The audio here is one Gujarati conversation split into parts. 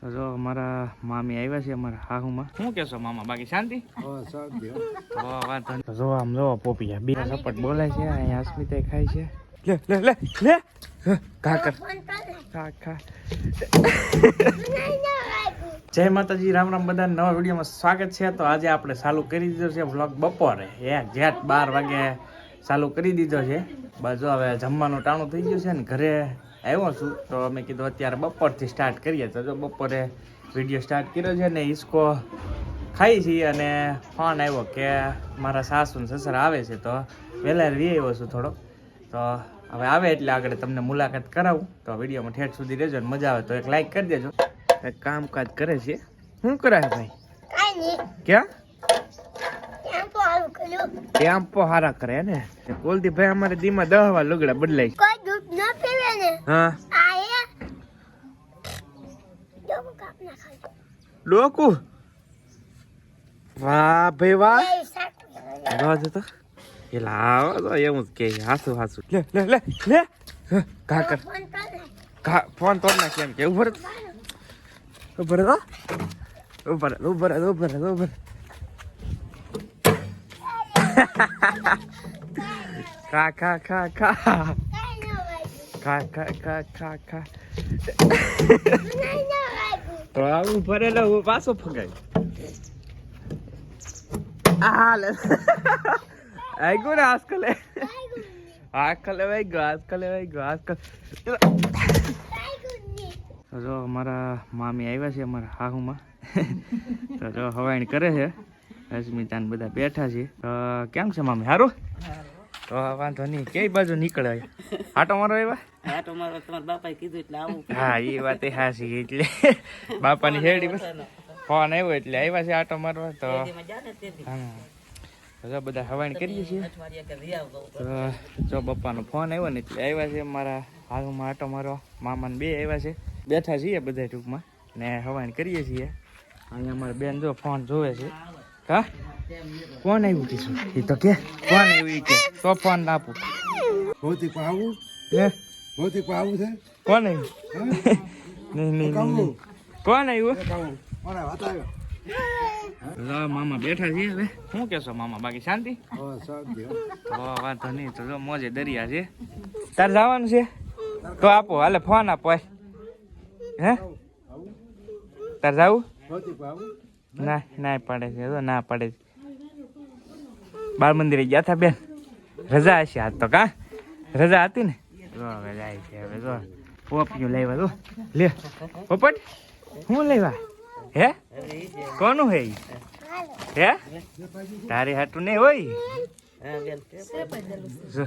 તો જો અમારા મામી આવ્યા છે અમારા હાહુમાં. શું કેશો મામા? બાકી શાંતિ? જો આમ જો પોપિયા બે સપટ બોલાય છે અહીંયા અસ્મિતા ખાય છે. લે લે લે લે. કાકર ખા કર ખા ખા જય માતાજી રામ રામ બધા નવા વિડીયોમાં સ્વાગત છે. તો આજે આપણે ચાલુ કરી દીધો છે વ્લોગ બપોરે. એ જેટ બાર વાગે ચાલુ કરી દીધો છે. બાજુ હવે જમવાનું ટાણું થઈ ગયું છે ને ઘરે આવ્યો છું. તો મેં કીધું અત્યારે બપોરથી સ્ટાર્ટ કરીએ. તો જો બપોરે વીડિયો સ્ટાર્ટ કર્યો છે ને ઈસકો ખાઈ છીએ અને ફોન આવ્યો કે મારા સાસુ ને સસરા આવે છે તો વહેલા વી આવ્યો છું થોડો. તો હવે આવે એટલે આગળ તમને મુલાકાત કરાવું. તો વિડીયોમાં ઠેઠ સુધી રહેજો ને મજા આવે તો એક લાઈક કરી દેજો. કામકાજ કરે છે. શું કરાય ભાઈ? ક્યાં? ટેમ્પો હારા કરે ને? તે કુલદીપ ભાઈ અમારે દીમાં દહ વાર લુગડા બદલાય છે. કોઈ દૂધ ન પીવે ને હા આ એ ડોકું વાહ ભાઈ વાહ એ. જોવા જતો એલા આવો તો એવું જ કે હાસુ હાસુ લે લે લે લે હ, ઘા કર. ઘા ફોન તોડ નાખ એમ કે ઉભર ઉભર તો ઉભર ઉભર ઉભર ઉભર ખા ખા ખા ખા. ખા ખા ખા ખા ખા. તો આવું ભરેલો હું પાછો ફગાય આ લે આઈ ને આજકાલે. આજકાલે વાઈ ગયો આજકાલે વાઈ ગયો આજકાલ જો અમારા મામી આવ્યા છે અમારા હાહુમાં. તો જો હવાઈણ કરે છે. રશ્મિતા બધા બેઠા છે. તો કેમ છે મામી? સારું તો વાંધો નહીં. કઈ બાજુ નીકળે આટો મારો આવ્યા? આટો મારો તમારા બાપાએ કીધું એટલે આવું હા એ વાત એ હાસી એટલે. બાપાની હેડી બસ. ફોન આવ્યો એટલે આવ્યા છે આટો મારવા તો. હા. બધા હવાઈણ કરીએ છીએ. કે જો પપ્પાનો ફોન આવ્યો ને એટલે આવ્યા છે મારા હાલમાં આટો મારવા. મામાને બે આવ્યા છે. બેઠા છીએ બધા ટૂંકમાં. ને હવાઈણ કરીએ છીએ. અહીંયા મારા બેન જો ફોન જોવે છે. હા? કોણ આવ્યું કીધું એ તો કે કોણ આવ્યું કે? તો ફોન આપું. ભૌતિક આવું? હે? ભૌતિક આવું છે? કોણ આવ્યું? નહીં નહીં કોણ આવ્યું? મામા બેઠા છીએ હવે. શું કહેશો મામા બાકી શાંતિ? વાંધો નહીં તો જો મોજે દરિયા છે. તારે જવાનું છે? તો આપો હાલે ફોન આપો હે? તારે જાવું? ના ના પાડે છે ના પાડે છે. બાળ મંદિરે ગયા હતા બેન? રજા હશે આજ તો કા? રજા હતી ને? જો હવે જાય છે હવે જો. પોપિયું લેવા તો લે, પોપટ શું લાવ્યા હે? કોનું હે હે? તારી હાટું નહીં હોય? જો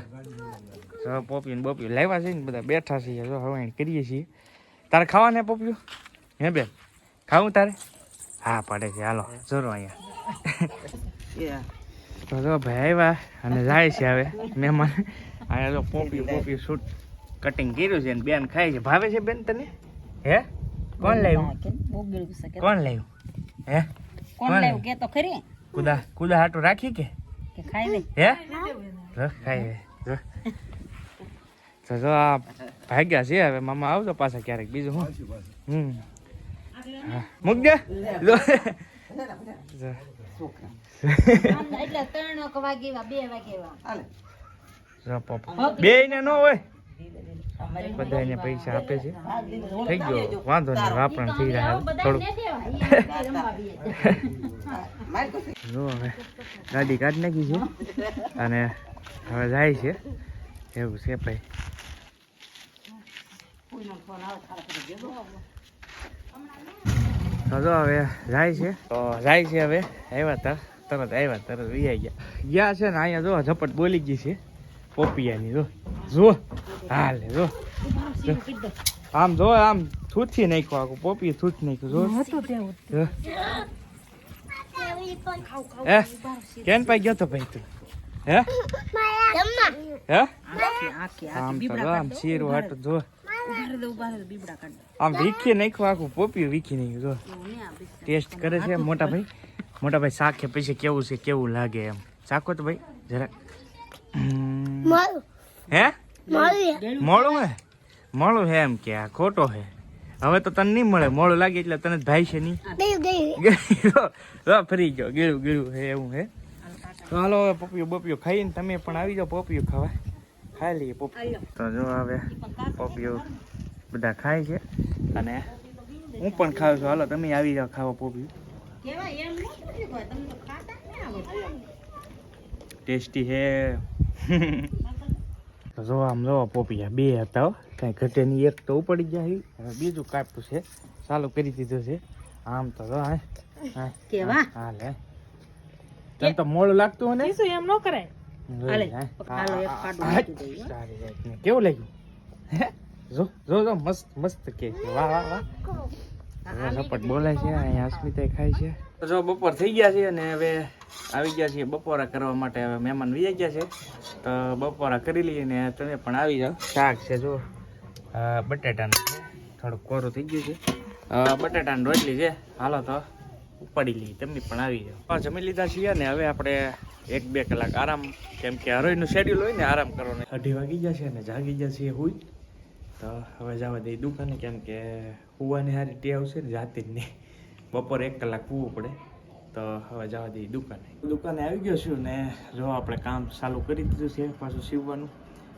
જો પોપિયું બોપિયું લાવ્યા છે ને, બધા બેઠા છીએ જો, હવે કરીએ છીએ. તારે ખાવાને પોપિયું હે બેન? ખાવું તારે? હા, પડે છે. હાલો, જોરો અહીંયા. તો જો ભાઈ આવ્યા અને જાય છે હવે મહેમાન. અહીંયા જો પોપી પોપી શૂટ કટિંગ કર્યું છે ને બેન ખાય છે. ભાવે છે બેન તને? હે? કોણ લાવ્યું? કોણ લાવ્યું? હે? કોણ લાવ્યું? કે તો ખરી? કુદા કુદા હાટું રાખી કે? કે ખાઈ લે હે? જો ખાઈ લે તો જો આ ભાગ્યા છે હવે. મામા આવજો પાછા ક્યારેક. બીજું હું હમ. હા. મૂક દે બે ને હોય. બધાને પૈસા આપે છે. થઈ ગયો. વાંધો નહીં, વાપરણ થઈ રહ્યા થોડુંક. હવે, ગાડી કાઢી નાખી છે. અને હવે જાય છે. એવું છે ભાઈ. તો જો હવે જાય છે. તો જાય છે હવે. આવ્યા તા તરત આવ્યા તરત વિયા ગયા. ગયા છે ને અહીંયા જો ઝપટ બોલી ગઈ છે. પોપિયાની જો. જો. હાલે જો. આમ જો આમ થૂથી નાખ્યો આખું. પોપી થૂથ નાખ્યું જો. હે? કેન પાઈ ગયો તો ભાઈ તું? હે? હે? આમ શીરું હાટું જો. આમ વીખી નાખ્યું આખું પોપી વીખી નાખ્યું જો. ટેસ્ટ કરે છે મોટા ભાઈ. મોટા ભાઈ શાકે પછી કેવું છે કેવું લાગે એમ. શાકો તો ભાઈ જરાક. હમ. હે. મોળું હે? મોળું હે એમ કે આ ખોટો હે. હવે તો તને નહીં મળે. મોડું લાગે એટલે તને ભાઈ છે નહીં. ફરી ગયો. ગીળું ગીળું હે એવું હે. તો હાલો હવે પપિયું બપિયું ખાઈને તમે પણ આવી જાઓ પપિયું ખાવા. ખાઈ લઈએ પપિયું તો જો હવે પપિયું બધા ખાય છે. અને હું પણ ખાઉં છું. હાલો તમે આવી જાઓ ખાવા પપિયું ટેસ્ટી હે. તો જો આમ જો પોપિયા બે હતા કાંઈ ઘટે નહીં. એક તો ઉપડી ગયા છે હવે બીજું કાપ્યું છે. ચાલુ કરી દીધું છે. આમ તો જો હા. હા. લે. તને તો મોડું લાગતું હોય ને? શું એમ ન કરાય. કેવું લાગ્યું? હે? જો જો જો મસ્ત મસ્ત કે વાહ વાહ વાહ. ઝપટ બોલાય છે અહીંયા અસ્મિતા ખાય છે. જો બપોર થઈ ગયા છે અને હવે આવી ગયા છીએ બપોરા કરવા માટે હવે મહેમાન વી ગયા છે. તો બપોરા કરી લઈએ ને તમે પણ આવી જાઓ. શાક છે જો. બટેટાનું છે. થોડુંક કોરું થઈ ગયું છે. બટેટાની રોટલી છે. હાલો તો. ઉપાડી લઈએ તમે પણ આવી જાઓ. પણ જમી લીધા છીએ ને હવે આપણે એક બે કલાક આરામ કેમ કે હરોઈનું શેડ્યુલ હોય ને આરામ કરવાનો. અઢી વાગી જશે ને જાગી જશે હુઈ. તો હવે જવા દઈએ દુકાને કેમ કે હુવાની સારી ટી આવશે ને જાતી જ નહીં બપોરે એક કલાક પૂવું પડે. તો હવે જવા દઈએ દુકાને. દુકાને આવી ગયો છું ને જો આપણે કામ ચાલુ કરી દીધું છે પાછું સીવવાનું.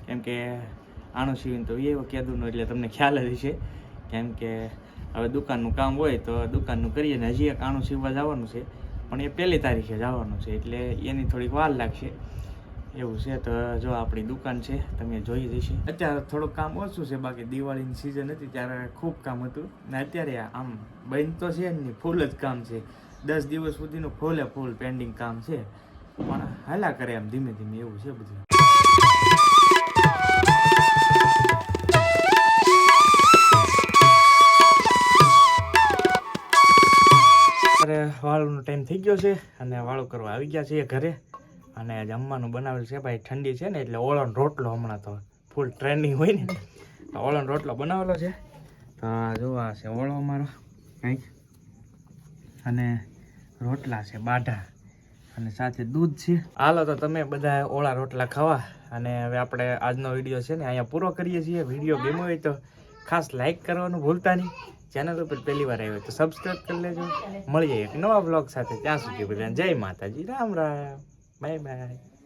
કેમ કે આણું સીવીને તો એ કેદું એટલે તમને ખ્યાલ જ છે કેમ કે હવે દુકાનનું કામ હોય તો દુકાનનું કરીએ ને હજી એક આણું સીવવા જવાનું છે. પણ એ પહેલી તારીખે જવાનું છે, એટલે એની થોડીક વાર લાગશે. એવું છે, તો જો આપણી દુકાન છે, તમે જોઈ જશે અત્યારે થોડુંક કામ ઓછું છે, બાકી દિવાળીની સિઝન હતી ત્યારે ખૂબ કામ હતું. ને અત્યારે આમ બંધ તો છે નહીં ફૂલ જ કામ છે. દસ દિવસ સુધીનું ફૂલે ફૂલ પેન્ડિંગ કામ છે. પણ હાલા કરે એમ ધીમે ધીમે, એવું છે બધું. અત્યારે વાળુનો ટાઈમ થઈ ગયો છે અને વાળું કરવા આવી ગયા છીએ ઘરે. અને જમવાનું બનાવેલું છે ભાઈ, ઠંડી છે ને, એટલે ઓળણ રોટલો હમણાં તો ફૂલ ટ્રેન્ડિંગ હોય ને. ઓળણ રોટલો બનાવેલો છે. તો જો આ છે ઓળો અમારો, કંઈક. અને રોટલા છે બાઢા. અને સાથે દૂધ છે. હાલો તો તમે બધા ઓળા રોટલા ખાવા. અને હવે આપણે આજનો વીડિયો છે ને, અહીંયા પૂરો કરીએ છીએ. વીડિયો ગમ્યો હોય તો ખાસ લાઈક કરવાનું ભૂલતા નહીં. ચેનલ ઉપર પહેલી વાર આવ્યો તો સબસ્ક્રાઈબ કરી લેજો. મળીએ એક નવા બ્લોગ સાથે. ત્યાં સુધી બધાને જય માતાજી. રામ રામ. Bye bye